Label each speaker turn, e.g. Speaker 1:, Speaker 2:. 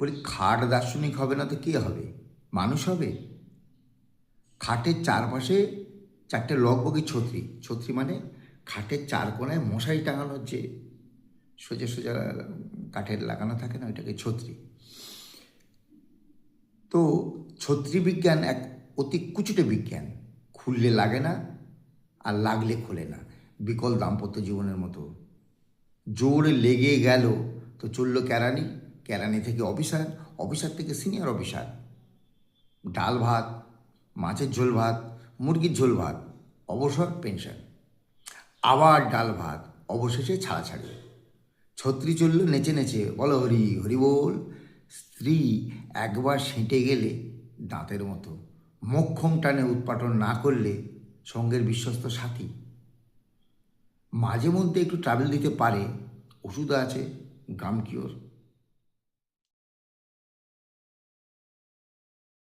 Speaker 1: বলি, খাট দার্শনিক হবে না তো কে হবে? মানুষ হবে? খাটের চারপাশে চারটে লগবগি ছত্রি? ছত্রি মানে খাটের চার কোণায় মশারি টাঙানোর যে সোজা সোজা কাঠের লাগানো থাকে না, ওইটাকে ছত্রি। তো ছত্রি বিজ্ঞান এক অতি কুচুটে বিজ্ঞান। খুললে লাগে না আর লাগলে খোলে না। বিকল দাম্পত্য জীবনের মতো। জোরে লেগে গেল তো চলল ক্যারানি ক্যারানি থেকে অফিসার অফিসার থেকে সিনিয়র অফিসার ডাল ভাত, মাছের ঝোল ভাত, মুরগির ঝোল ভাত, অবসর পেনশন আবার ডাল ভাত, অবশেষে ছাড়াছাড়ি। ছত্রি চলল নেচে নেচে, বলো হরি হরি বল। স্ত্রী একবার সেঁটে গেলে দাঁতের মতো। মক্ষম টানে উৎপাটন না করলে সঙ্গের বিশ্বস্ত সাথী। মাঝে মধ্যে একটু ট্রাভেল দিতে পারে ওষুধ আছে গাম কিওর